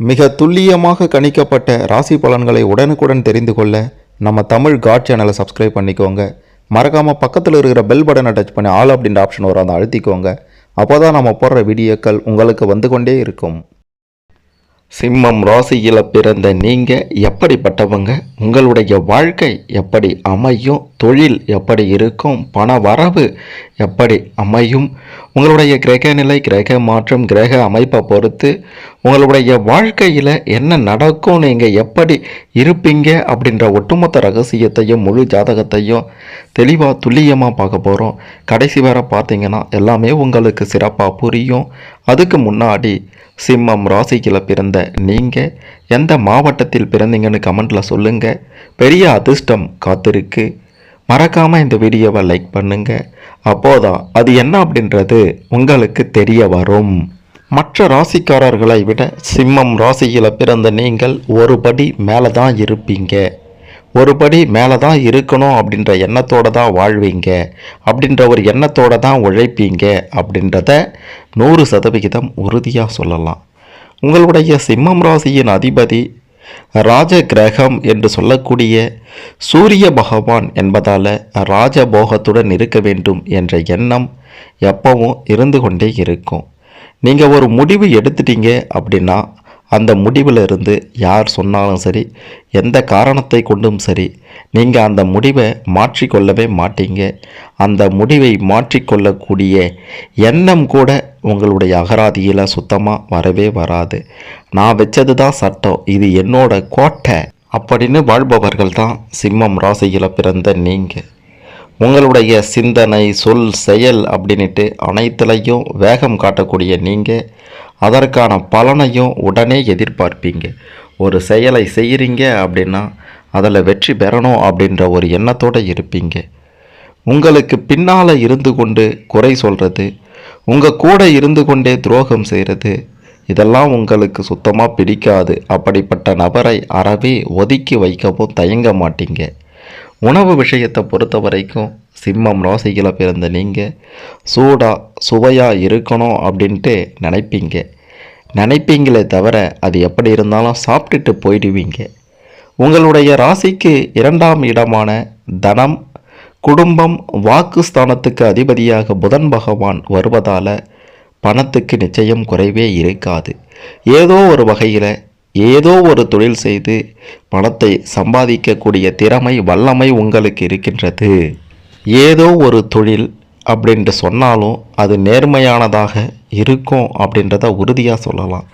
மிக துல்லியமாக கணிக்கப்பட்ட ராசி பலன்களை உடனுக்குடன் தெரிந்து கொள்ள நம்ம தமிழ் காட் சேனலை சப்ஸ்கிரைப் பண்ணிக்கோங்க. மறக்காமல் பக்கத்தில் இருக்கிற பெல் பட்டனை டச் பண்ணி ஆல் அப்படின்ற ஆப்ஷன் வரும் அதை அழுத்திக்கோங்க. அப்போ தான் நம்ம போடுற வீடியோக்கள் உங்களுக்கு வந்து கொண்டே இருக்கும். சிம்மம் ராசியில் பிறந்த நீங்கள் எப்படிப்பட்டவங்க? உங்களுடைய வாழ்க்கை எப்படி அமையும்? தொழில் எப்படி இருக்கும்? பண வரவு எப்படி அமையும்? உங்களுடைய கிரக நிலை கிரக மாற்றம் கிரக அமைப்பை பொறுத்து உங்களுடைய வாழ்க்கையில் என்ன நடக்கும் நீங்கள் எப்படி இருப்பீங்க அப்படின்ற ஒட்டுமொத்த ரகசியத்தையும் முழு ஜாதகத்தையும் தெளிவாக துல்லியமாக பார்க்க போகிறோம் கடைசி வரை பார்த்தீங்கன்னா எல்லாமே உங்களுக்கு சிறப்பாக புரியும். அதுக்கு முன்னாடி சிம்மம் ராசிக்கில் பிறந்த நீங்கள் எந்த மாவட்டத்தில் பிறந்தீங்கன்னு கமெண்ட்டில் சொல்லுங்கள் பெரிய அதிர்ஷ்டம் காத்திருக்கு. மறக்காமல் இந்த வீடியோவை லைக் பண்ணுங்கள் அப்போதான் அது என்ன அப்படின்றது உங்களுக்கு தெரிய வரும். மற்ற ராசிக்காரர்களை விட சிம்மம் ராசியில் பிறந்த நீங்கள் ஒரு படி மேலே தான் இருப்பீங்க. ஒரு படி மேலே தான் இருக்கணும் அப்படின்ற எண்ணத்தோடு தான் வாழ்வீங்க. அப்படின்ற ஒரு எண்ணத்தோடு தான் உழைப்பீங்க அப்படின்றத நூறு சதவிகிதம் உறுதியாக சொல்லலாம். உங்களுடைய சிம்மம் ராசியின் அதிபதி ராஜ கிரகம் என்று சொல்லக்கூடிய சூரிய பகவான் என்பதால் ராஜபோகத்துடன் இருக்க வேண்டும் என்ற எண்ணம் எப்பவும் இருந்து கொண்டே இருக்கும். நீங்கள் ஒரு முடிவு எடுத்துட்டீங்க அப்படின்னா அந்த முடிவில் இருந்து யார் சொன்னாலும் சரி எந்த காரணத்தை கொண்டும் சரி நீங்கள் அந்த முடிவை மாற்றிக்கொள்ளவே மாட்டீங்க. அந்த முடிவை மாற்றிக்கொள்ளக்கூடிய எண்ணம் கூட உங்களுடைய அகராதியில் சுத்தமாக வரவே வராது. நான் வச்சது தான் சட்டம் இது என்னோட கோட்டை அப்படின்னு வாழ்பவர்கள் தான் சிம்மம் ராசியில் பிறந்த நீங்கள் உங்களுடைய சிந்தனை சொல் செயல் அப்படின்ட்டு அனைத்துலையும் வேகம் காட்டக்கூடிய நீங்கள் அதற்கான பலனையும் உடனே எதிர்பார்ப்பீங்க. ஒரு செயலை செய்கிறீங்க அப்படின்னா அதில் வெற்றி பெறணும் அப்படின்ற ஒரு எண்ணத்தோடு இருப்பீங்க. உங்களுக்கு பின்னால் இருந்து கொண்டு குறை சொல்கிறது உங்கள் கூட இருந்து கொண்டே துரோகம் செய்கிறது இதெல்லாம் உங்களுக்கு சுத்தமாக பிடிக்காது. அப்படிப்பட்ட நபரை அறவே ஒதுக்கி வைக்கவும் தயங்க மாட்டீங்க. உணவு விஷயத்தை பொறுத்த வரைக்கும் சிம்மம் ராசியில் பிறந்த நீங்கள் சூடாக சுவையாக இருக்கணும் அப்படின்ட்டு நினைப்பீங்க. நினைப்பீங்களே தவிர அது எப்படி இருந்தாலும் சாப்பிட்டுட்டு போயிடுவீங்க. உங்களுடைய ராசிக்கு இரண்டாம் இடமான தனம் குடும்பம் வாக்குஸ்தானத்துக்கு அதிபதியாக புதன் பகவான் வருவதால் பணத்துக்கு நிச்சயம் குறைவே இருக்காது. ஏதோ ஒரு வகையில் ஏதோ ஒரு தொழில் செய்து பணத்தை சம்பாதிக்கக்கூடிய திறமை வல்லமை உங்களுக்கு இருக்கின்றது. ஏதோ ஒரு தொழில் அப்படின்ட்டு சொன்னாலும் அது நேர்மையானதாக இருக்கும் அப்படின்றத உறுதியாக சொல்லலாம்.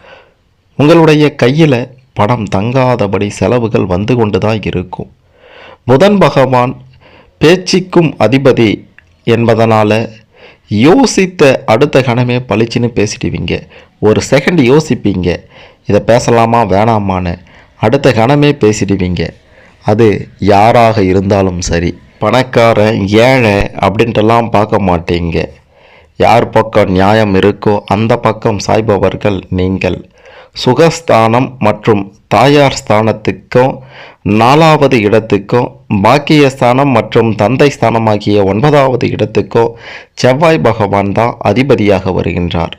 உங்களுடைய கையில் பணம் தங்காதபடி செலவுகள் வந்து கொண்டு தான் இருக்கும். புதன் பகவான் பேச்சுக்கும் அதிபதி என்பதனால் யோசித்த அடுத்த கணமே பளிச்சுன்னு பேசிடுவீங்க. ஒரு செகண்ட் யோசிப்பீங்க. இதை பேசலாமா வேணாமான்னு அடுத்த கணமே பேசிடுவீங்க. அது யாராக இருந்தாலும் சரி. பணக்காரன் ஏழை அப்படின்ட்டுலாம் பார்க்க மாட்டீங்க. யார் பக்கம் நியாயம் இருக்கோ அந்த பக்கம் சாய்பவர்கள் நீங்கள். சுகஸ்தானம் மற்றும் தாயார் ஸ்தானத்துக்கும் நாலாவது இடத்துக்கும் பாக்கியஸ்தானம் மற்றும் தந்தை ஸ்தானம் ஆகிய ஒன்பதாவது இடத்துக்கும் செவ்வாய் பகவான் தான் அதிபதியாக வருகின்றார்.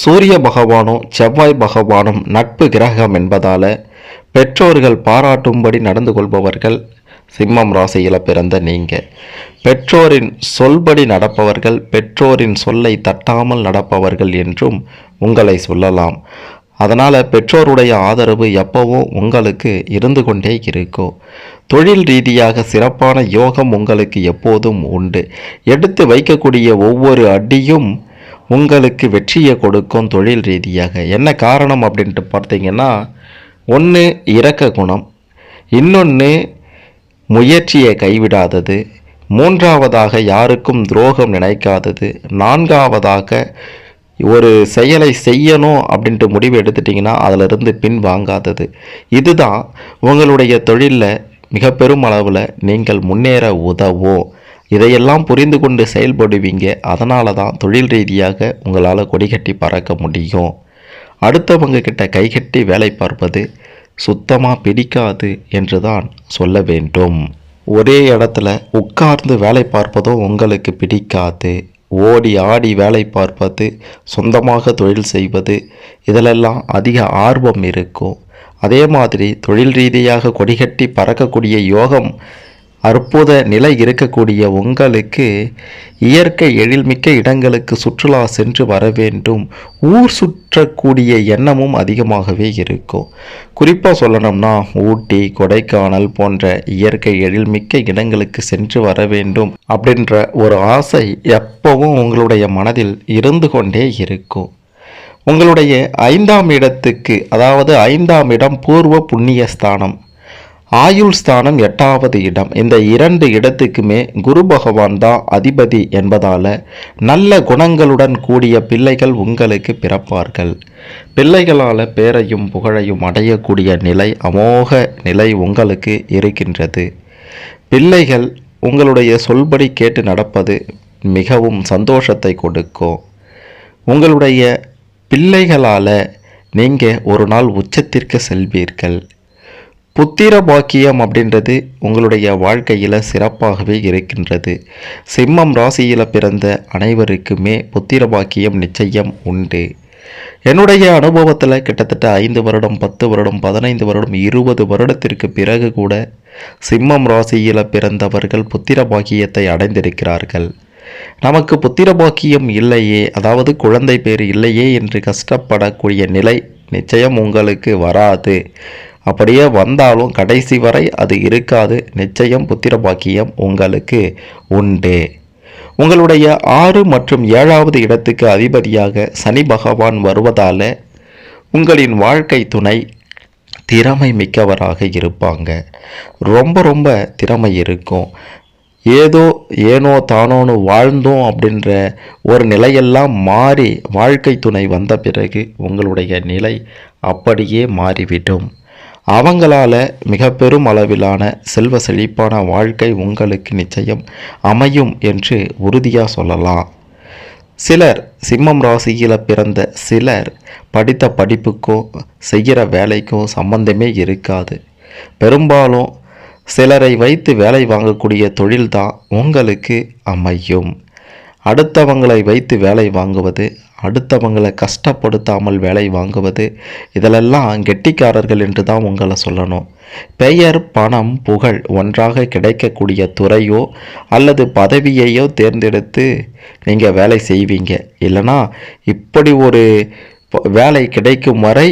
சூரிய பகவானும் செவ்வாய் பகவானும் நட்பு கிரகம் என்பதால் பெற்றோர்கள் பாராட்டும்படி நடந்து கொள்பவர்கள் சிம்மம் ராசியில் பிறந்த நீங்கள் பெற்றோரின் சொல்படி நடப்பவர்கள் பெற்றோரின் சொல்லை தட்டாமல் நடப்பவர்கள் என்றும் உங்களை சொல்லலாம். அதனால் பெற்றோருடைய ஆதரவு எப்பவும் உங்களுக்கு இருந்து கொண்டே இருக்கும் தொழில் ரீதியாக சிறப்பான யோகம் உங்களுக்கு எப்போதும் உண்டு. எடுத்து வைக்கக்கூடிய ஒவ்வொரு அடியும் உங்களுக்கு வெற்றியை கொடுக்கும் தொழில் ரீதியாக. என்ன காரணம் அப்படின்ட்டு பார்த்தீங்கன்னா ஒன்று இரக்க குணம் இன்னொன்று முயற்சியை கைவிடாதது. மூன்றாவதாக யாருக்கும் துரோகம் நினைக்காதது. நான்காவதாக ஒரு செயலை செய்யணும் அப்படின்ட்டு முடிவு எடுத்துட்டிங்கன்னா அதிலிருந்து பின் வாங்காதது. இதுதான் உங்களுடைய தொழிலில் மிக பெரும் அளவில் நீங்கள் முன்னேற உதவும் இதையெல்லாம் புரிந்து கொண்டு செயல்படுவீங்க. அதனால தான் தொழில் ரீதியாக உங்களால் கொடிகட்டி பறக்க முடியும். அடுத்தவங்க கிட்ட கைகட்டி வேலை பார்ப்பது சுத்தமாக பிடிக்காது என்று தான் சொல்ல வேண்டும். ஒரே இடத்துல உட்கார்ந்து வேலை பார்ப்பதும் உங்களுக்கு பிடிக்காது. ஓடி ஆடி வேலை பார்ப்பது சொந்தமாக தொழில் செய்வது இதிலெல்லாம் அதிக ஆர்வம் இருக்கும். அதே மாதிரி தொழில் ரீதியாக கொடிகட்டி பறக்கக்கூடிய யோகம் அற்புத நிலை இருக்கக்கூடிய உங்களுக்கு இயற்கை எழில்மிக்க இடங்களுக்கு சுற்றுலா சென்று வர வேண்டும். ஊர் சுற்றக்கூடிய எண்ணமும் அதிகமாகவே இருக்கும். குறிப்பாக சொல்லணும்னா ஊட்டி கொடைக்கானல் போன்ற இயற்கை எழில்மிக்க இடங்களுக்கு சென்று வர வேண்டும் அப்படின்ற ஒரு ஆசை எப்பவும் உங்களுடைய மனதில் இருந்து கொண்டே இருக்கும். உங்களுடைய ஐந்தாம் இடத்துக்கு அதாவது ஐந்தாம் இடம் பூர்வ புண்ணிய ஸ்தானம் ஆயுள் ஸ்தானம் எட்டாவது இடம். இந்த இரண்டு இடத்துக்குமே குரு பகவான் தான் அதிபதி என்பதால் நல்ல குணங்களுடன் கூடிய பிள்ளைகள் உங்களுக்கு பிறப்பார்கள். பிள்ளைகளால் பேரையும் புகழையும் அடையக்கூடிய நிலை அமோக நிலை உங்களுக்கு இருக்கின்றது. பிள்ளைகள் உங்களுடைய சொல்படி கேட்டு நடப்பது மிகவும் சந்தோஷத்தை கொடுக்கும். உங்களுடைய பிள்ளைகளால் நீங்கள் ஒரு நாள் உச்சத்திற்கு செல்வீர்கள். புத்திர பாக்கியம் அப்படின்றது உங்களுடைய வாழ்க்கையில் சிறப்பாகவே இருக்கின்றது. சிம்மம் ராசியில் பிறந்த அனைவருக்குமே புத்திர பாக்கியம் நிச்சயம் உண்டு. என்னுடைய அனுபவத்தில் கிட்டத்தட்ட ஐந்து வருடம் பத்து வருடம் பதினைந்து வருடம் இருபது வருடத்திற்கு பிறகு கூட சிம்மம் ராசியில் பிறந்தவர்கள் புத்திர பாக்கியத்தை அடைந்திருக்கிறார்கள். நமக்கு புத்திர பாக்கியம் இல்லையே அதாவது குழந்தை பேர் இல்லையே என்று கஷ்டப்படக்கூடிய நிலை நிச்சயம் உங்களுக்கு வராது. அப்படியே வந்தாலும் கடைசி வரை அது இருக்காது. நிச்சயம் புத்திர பாக்கியம் உங்களுக்கு உண்டு. உங்களுடைய ஆறு மற்றும் ஏழாவது இடத்துக்கு அதிபதியாக சனி பகவான் வருவதால் உங்களின் வாழ்க்கை துணை திறமை மிக்கவராக இருப்பாங்க. ரொம்ப ரொம்ப திறமை இருக்கும். ஏதோ ஏனோ தானோன்னு வாழ்ந்தோம் அப்படின்ற ஒரு நிலையெல்லாம் மாறி வாழ்க்கை துணை வந்த பிறகு உங்களுடைய நிலை அப்படியே மாறிவிடும். அவங்களால மிக பெரும் அளவிலான செல்வ செழிப்பான வாழ்க்கை உங்களுக்கு நிச்சயம் அமையும் என்று உறுதியாக சொல்லலாம். சிலர் சிம்மம் ராசியில் பிறந்த சிலர் படித்த படிப்புக்கோ செய்கிற வேலைக்கோ சம்பந்தமே இருக்காது. பெரும்பாலும் சிலரை வைத்து வேலை வாங்கக்கூடிய தொழில்தான் உங்களுக்கு அமையும். அடுத்தவங்களை வைத்து வேலை வாங்குவது அடுத்தவங்களை கஷ்டப்படுத்தாமல் வேலை வாங்குவது இதிலெல்லாம் கெட்டிக்காரர்கள் என்று தான் உங்களை சொல்லணும். பெயர் பணம் புகழ் ஒன்றாக கிடைக்கக்கூடிய துறையோ அல்லது பதவியையோ தேர்ந்தெடுத்து நீங்கள் வேலை செய்வீங்க. இல்லைனா இப்படி ஒரு வேலை கிடைக்கும் வரை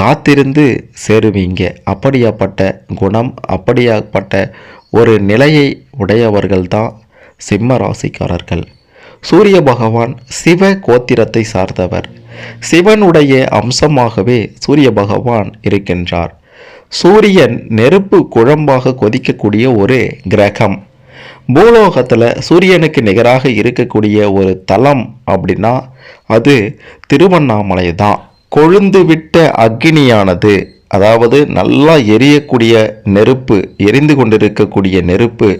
காத்திருந்து சேருவீங்க. அப்படியாப்பட்ட குணம் அப்படியாப்பட்ட ஒரு நிலையை உடையவர்கள்தான் சிம்ம ராசிக்காரர்கள். சூரிய பகவான் சிவ கோத்திரத்தை சார்ந்தவர். சிவனுடைய அம்சமாகவே சூரிய பகவான் இருக்கின்றார். சூரியன் நெருப்பு குழம்பாக கொதிக்கக்கூடிய ஒரு கிரகம். பூலோகத்தில் சூரியனுக்கு நிகராக இருக்கக்கூடிய ஒரு தலம் அப்படின்னா அது திருவண்ணாமலை தான் கொழுந்து விட்ட அக்னியானது அதாவது நல்லா எரியக்கூடிய நெருப்பு எரிந்து கொண்டிருக்கக்கூடிய நெருப்பு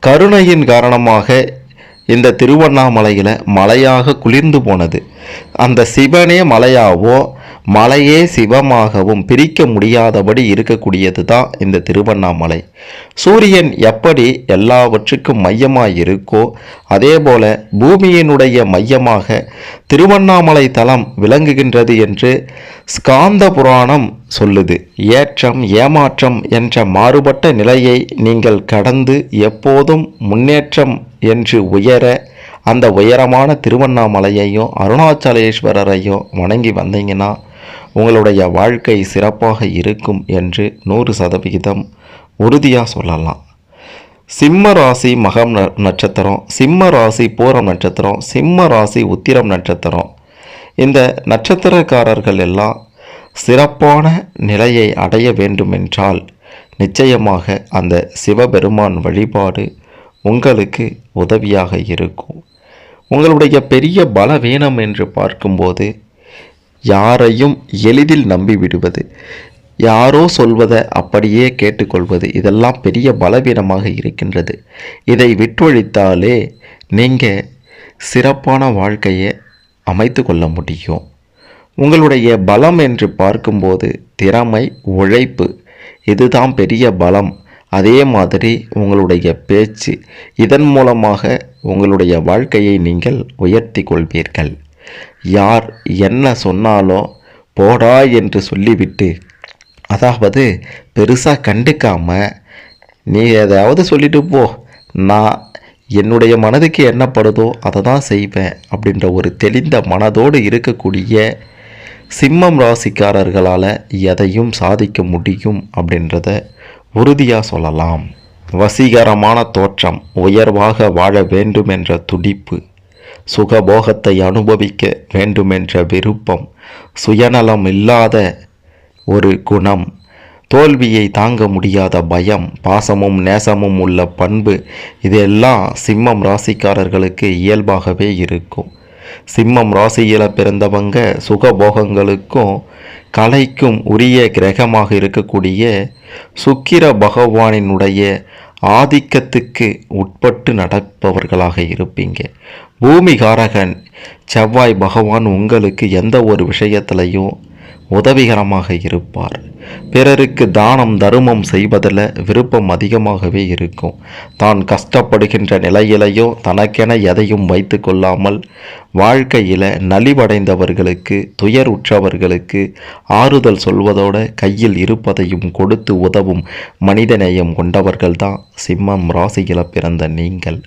கருணையின் காரணமாக இந்த திருவண்ணாமலையில் மலையாக குளிர்ந்து போனது. அந்த சிவனே மலையாவோ மலையே சிவமாகவும் பிரிக்க முடியாதபடி இருக்கக்கூடியது தான் இந்த திருவண்ணாமலை. சூரியன் எப்படி எல்லாவற்றுக்கும் மையமாக இருக்கோ அதே போல பூமியினுடைய மையமாக திருவண்ணாமலை தலம் விளங்குகின்றது என்று ஸ்காந்த புராணம் சொல்லுது. ஏற்றம் ஏமாற்றம் என்ற மாறுபட்ட நிலையை நீங்கள் கடந்து எப்போதும் முன்னேற்றம் என்று உயர அந்த உயரமான திருவண்ணாமலையையும் அருணாச்சலேஸ்வரரையும் வணங்கி வந்தீங்கன்னா உங்களுடைய வாழ்க்கை சிறப்பாக இருக்கும் என்று நூறு சதவிகிதம் உறுதியாக சொல்லலாம். சிம்ம ராசி மகம் ந- நட்சத்திரம் சிம்ம ராசி பூரம் நட்சத்திரம் சிம்ம ராசி உத்திரம் நட்சத்திரம். இந்த நட்சத்திரக்காரர்கள் எல்லாம் சிறப்பான நிலையை அடைய வேண்டுமென்றால் நிச்சயமாக அந்த சிவபெருமான் வழிபாடு உங்களுக்கு உதவியாக இருக்கும். உங்களுடைய பெரிய பலவீனம் என்று பார்க்கும்போது யாரையும் எளிதில் நம்பிவிடுவது யாரோ சொல்வதை அப்படியே கேட்டுக்கொள்வது இதெல்லாம் பெரிய பலவீனமாக இருக்கின்றது. இதை விட்டொழித்தாலே நீங்கள் சிறப்பான வாழ்க்கையை அமைத்து கொள்ள முடியும். உங்களுடைய பலம் என்று பார்க்கும்போது திறமை உழைப்பு இதுதான் பெரிய பலம். அதே மாதிரி உங்களுடைய பேச்சு இதன் மூலமாக உங்களுடைய வாழ்க்கையை நீங்கள் உயர்த்தி கொள்வீர்கள். யார் என்ன சொன்னாலும் போடா என்று சொல்லிவிட்டு அதாவது பெருசாக கண்டுக்காமல் நீ எதாவது சொல்லிட்டு போ. நான் என்னுடைய மனதுக்கு என்ன படுதோ அதை தான் செய்வேன் அப்படின்ற ஒரு தெளிந்த மனதோடு இருக்கக்கூடிய சிம்மம் ராசிக்காரர்களால் எதையும் சாதிக்க முடியும் அப்படின்றத உறுதியாக சொல்லலாம். வசீகரமான தோற்றம் உயர்வாக வாழ வேண்டுமென்ற துடிப்பு சுகபோகத்தை அனுபவிக்க வேண்டுமென்ற விருப்பம் சுயநலம் இல்லாத ஒரு குணம் தோல்வியை தாங்க முடியாத பயம் பாசமும் நேசமும் உள்ள பண்பு இதெல்லாம் சிம்மம் ராசிக்காரர்களுக்கு இயல்பாகவே இருக்கும். சிம்மம் ராசியில் பிறந்தவங்க சுகபோகங்களுக்கும் கலைக்கும் உரிய கிரகமாக இருக்கக்கூடிய சுக்கிர பகவானினுடைய ஆதிக்கத்துக்கு உட்பட்டு நடப்பவர்களாக இருப்பீங்க. பூமிகாரகன் செவ்வாய் பகவான் உங்களுக்கு எந்த ஒரு விஷயத்திலையும் உதவிகரமாக இருப்பார். பிறருக்கு தானம் தருமம் செய்வதில் விருப்பம் அதிகமாகவே இருக்கும். தான் கஷ்டப்படுகின்ற நிலையிலையோ தனக்கென எதையும் வைத்து கொள்ளாமல் வாழ்க்கையில் நலிவடைந்தவர்களுக்கு துயர் உற்றவர்களுக்கு ஆறுதல் சொல்வதோடு கையில் இருப்பதையும் கொடுத்து உதவும் மனிதநேயம் கொண்டவர்கள்தான் சிம்மம் ராசியில் பிறந்த நீங்கள்.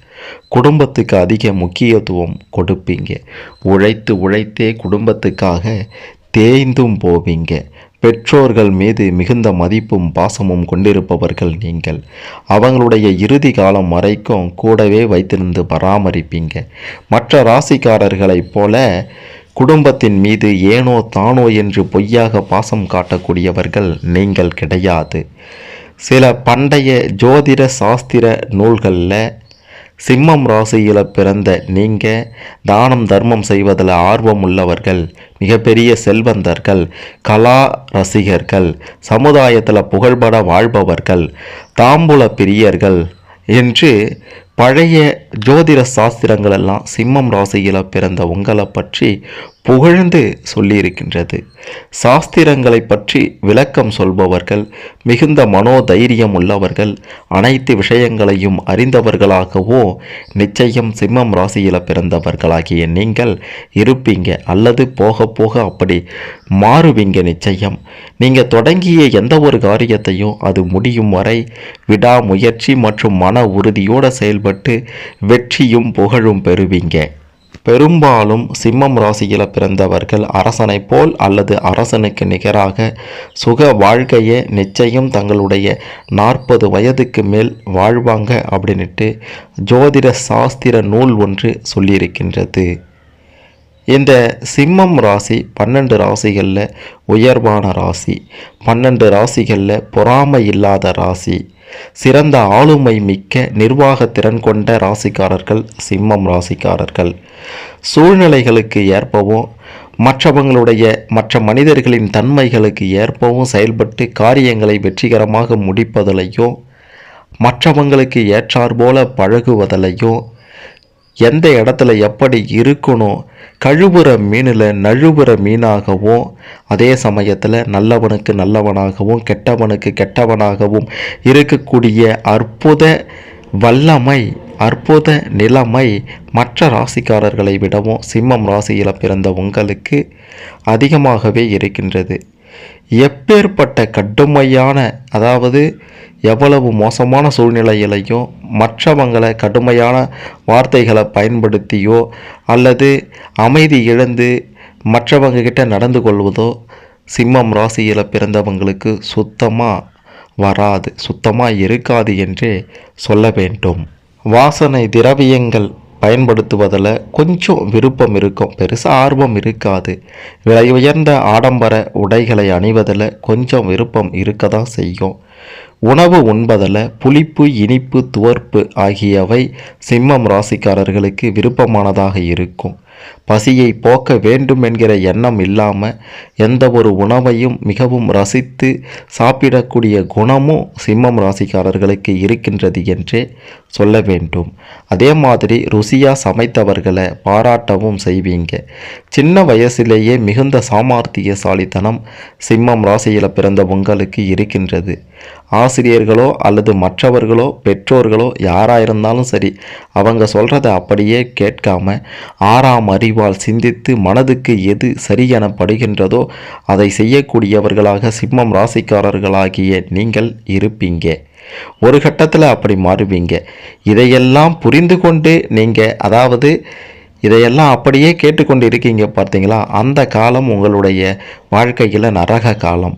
குடும்பத்துக்கு அதிக முக்கியத்துவம் கொடுப்பீங்க. உழைத்து உழைத்தே குடும்பத்துக்காக தேய்ந்தும் போவீங்க. பெற்றோர்கள் மீது மிகுந்த மதிப்பும் பாசமும் கொண்டிருப்பவர்கள் நீங்கள். அவங்களுடைய இறுதி காலம் வரைக்கும் கூடவே வைத்திருந்து பராமரிப்பீங்க. மற்ற ராசிக்காரர்களைப் போல குடும்பத்தின் மீது ஏனோ தானோ என்று பொய்யாக பாசம் காட்டக்கூடியவர்கள் நீங்கள் கிடையாது. சில பண்டைய ஜோதிட சாஸ்திர நூல்களில் சிம்மம் ராசியில் பிறந்த நீங்கள் தானம் தர்மம் செய்வதில் ஆர்வம் உள்ளவர்கள் மிகப்பெரிய செல்வந்தர்கள் கலா ரசிகர்கள் சமுதாயத்தில் புகழ்பட வாழ்பவர்கள் தாம்பூல பிரியர்கள் என்று பழைய ஜோதிட சாஸ்திரங்களெல்லாம் சிம்மம் ராசியில் பிறந்த உங்களை பற்றி புகழ்ந்து சொல்லியிருக்கின்றது. சாஸ்திரங்களை பற்றி விளக்கம் சொல்பவர்கள் மிகுந்த மனோதைரியம் உள்ளவர்கள் அனைத்து விஷயங்களையும் அறிந்தவர்களாகவோ நிச்சயம் சிம்மம் ராசியில் பிறந்தவர்களாகிய நீங்கள் இருப்பீங்க. அல்லது போக போக அப்படி மாறுவீங்க நிச்சயம். நீங்கள் தொடங்கிய எந்த ஒரு காரியத்தையும் அது முடியும் வரை விடாமுயற்சி மற்றும் மன உறுதியோடு செயல் செயல்பட்டு வெற்றியும் புகழும் பெறுவீங்க. பெரும்பாலும் சிம்மம் ராசியில் பிறந்தவர்கள் அரசனை போல் அல்லது அரசனுக்கு நிகராக சுக வாழ்க்கையை நிச்சயம் தங்களுடைய நாற்பது வயதுக்கு மேல் வாழ்வாங்க அப்படின்ட்டு ஜோதிட சாஸ்திர நூல் ஒன்று சொல்லியிருக்கின்றது. இந்த சிம்மம் ராசி பன்னெண்டு ராசிகளில் உயர்வான ராசி பன்னெண்டு ராசிகளில் பொறாமை இல்லாத ராசி சிறந்த ஆளுமை மிக்க நிர்வாக திறன் கொண்ட ராசிக்காரர்கள் சிம்மம் ராசிக்காரர்கள். சூழ்நிலைகளுக்கு ஏற்பவும் மற்றவங்களுடைய மற்ற மனிதர்களின் தன்மைகளுக்கு ஏற்பவும் செயல்பட்டு காரியங்களை வெற்றிகரமாக முடிப்பதிலையும் மற்றவங்களுக்கு ஏற்றாற்போல பழகுவதிலையும் எந்த இடத்துல எப்படி இருக்கணும்? கழுவுற மீனில் நழுவுற மீனாகவும் அதே சமயத்தில் நல்லவனுக்கு நல்லவனாகவும் கெட்டவனுக்கு கெட்டவனாகவும் இருக்கக்கூடிய அற்புத வல்லமை அற்புத நிலைமை மற்ற ராசிக்காரர்களை விடவும் சிம்மம் ராசியில் பிறந்த உங்களுக்கு அதிகமாகவே இருக்கின்றது. எப்பேற்பட்ட கடுமையான அதாவது எவ்வளவு மோசமான சூழ்நிலையிலையும் மற்றவங்களை கடுமையான வார்த்தைகளை பயன்படுத்தியோ அல்லது அமைதி இழந்து மற்றவங்கக்கிட்ட நடந்து கொள்வதோ சிம்மம் ராசியில் பிறந்தவங்களுக்கு சுத்தமாக வராது சுத்தமாக இருக்காது என்றே சொல்ல வேண்டும். வாசனை திரவியங்கள் பயன்படுத்துவதில் கொஞ்சம் விருப்பம் இருக்கும் பெருசாக ஆர்வம் இருக்காது. விலை உயர்ந்த ஆடம்பர உடைகளை அணிவதில் கொஞ்சம் விருப்பம் இருக்க தான் செய்யும். உணவு உண்பதில் புளிப்பு இனிப்பு துவர்ப்பு ஆகியவை சிம்மம் ராசிக்காரர்களுக்கு விருப்பமானதாக இருக்கும். பசியை போக்க வேண்டும் என்கிற எண்ணம் இல்லாமல் எந்த ஒரு உணவையும் மிகவும் ரசித்து சாப்பிடக்கூடிய குணமும் சிம்மம் ராசிக்காரர்களுக்கு இருக்கின்றது என்றே சொல்ல வேண்டும். அதே மாதிரி ருசியாக சமைத்தவர்களை பாராட்டவும் செய்வீங்க. சின்ன வயசிலேயே மிகுந்த சாமர்த்தியசாலித்தனம் சிம்மம் ராசியில் பிறந்த உங்களுக்கு இருக்கின்றது. ஆசிரியர்களோ அல்லது மற்றவர்களோ பெற்றோர்களோ யாராக இருந்தாலும் சரி அவங்க சொல்கிறத அப்படியே கேட்காம ஆறாம் அறிவு அறிவால் சிந்தித்து மனதுக்கு எது சரியானப்படுகின்றதோ அதை செய்யக்கூடியவர்களாக சிம்மம் ராசிக்காரர்களாகிய நீங்கள் இருப்பீங்க. ஒரு கட்டத்தில் அப்படி மாறுவீங்க. இதையெல்லாம் புரிந்து கொண்டு நீங்கள் அதாவது இதையெல்லாம் அப்படியே கேட்டுக்கொண்டு இருக்கீங்க பார்த்தீங்களா? அந்த காலம் உங்களுடைய வாழ்க்கையில் நரக காலம்.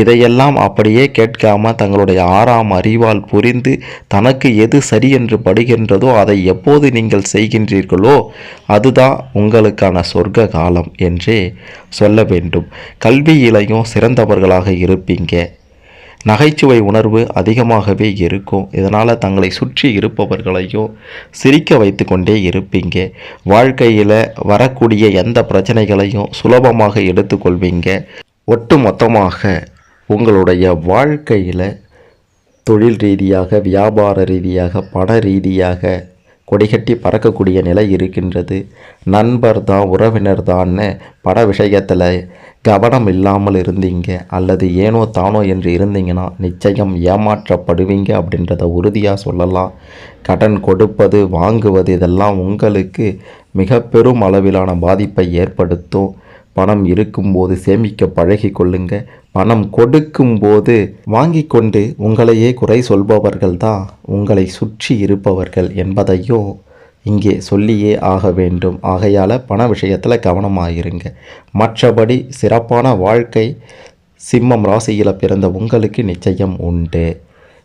இதையெல்லாம் அப்படியே கேட்காம தங்களுடைய ஆறாம் அறிவால் புரிந்து தனக்கு எது சரி என்று படுகின்றதோ அதை எப்போது நீங்கள் செய்கின்றீர்களோ அதுதான் உங்களுக்கான சொர்க்க காலம் என்றே சொல்ல வேண்டும். கல்வியிலையும் சிறந்தவர்களாக இருப்பீங்க. நகைச்சுவை உணர்வு அதிகமாகவே இருக்கும். இதனால் தங்களை சுற்றி இருப்பவர்களையும் சிரிக்க வைத்து கொண்டே இருப்பீங்க. வாழ்க்கையில் வரக்கூடிய எந்த பிரச்சனைகளையும் சுலபமாக எடுத்துக்கொள்வீங்க. ஒட்டு மொத்தமாக உங்களுடைய வாழ்க்கையில் தொழில் ரீதியாக வியாபார ரீதியாக பண ரீதியாக கொடிகட்டி பறக்கக்கூடிய நிலை இருக்கின்றது. நண்பர் தான் உறவினர் தான்னு பட விஷயத்தில் கவனம் இல்லாமல் இருந்தீங்க அல்லது ஏனோ தானோ என்று இருந்தீங்கன்னா நிச்சயம் ஏமாற்றப்படுவீங்க அப்படின்றத உறுதியாக சொல்லலாம். கடன் கொடுப்பது வாங்குவது இதெல்லாம் உங்களுக்கு மிக பெரும் அளவிலான பாதிப்பை ஏற்படுத்தும். பணம் இருக்கும்போது சேமிக்க பழகி கொள்ளுங்க பணம் கொடுக்கும்போது வாங்கி கொண்டு உங்களையே குறை சொல்பவர்கள் தான் உங்களை சுற்றி இருப்பவர்கள் என்பதையும் இங்கே சொல்லியே ஆக வேண்டும். ஆகையால் பண விஷயத்தில் கவனமாயிருங்க. மற்றபடி சிறப்பான வாழ்க்கை சிம்மம் ராசியில் பிறந்த உங்களுக்கு நிச்சயம் உண்டு.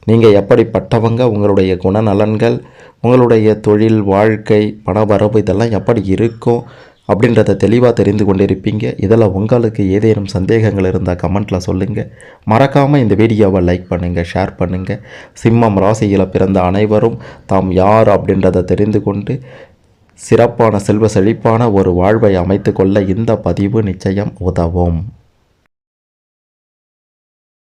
நீங்கள் எப்படிப்பட்டவங்க உங்களுடைய குணநலன்கள் உங்களுடைய தொழில் வாழ்க்கை பணவரவு இதெல்லாம் எப்படி இருக்கும் அப்படின்றத தெளிவாக தெரிந்து கொண்டிருப்பீங்க. இதில் உங்களுக்கு ஏதேனும் சந்தேகங்கள் இருந்தால் கமெண்ட்டில் சொல்லுங்கள் மறக்காமல் இந்த வீடியோவை லைக் பண்ணுங்கள் ஷேர் பண்ணுங்கள் சிம்மம் ராசியில் பிறந்த அனைவரும் தாம் யார் அப்படின்றத தெரிந்து கொண்டு சிறப்பான செல்வ செழிப்பான ஒரு வாழ்வை அமைத்து கொள்ள இந்த பதிவு நிச்சயம் உதவும்.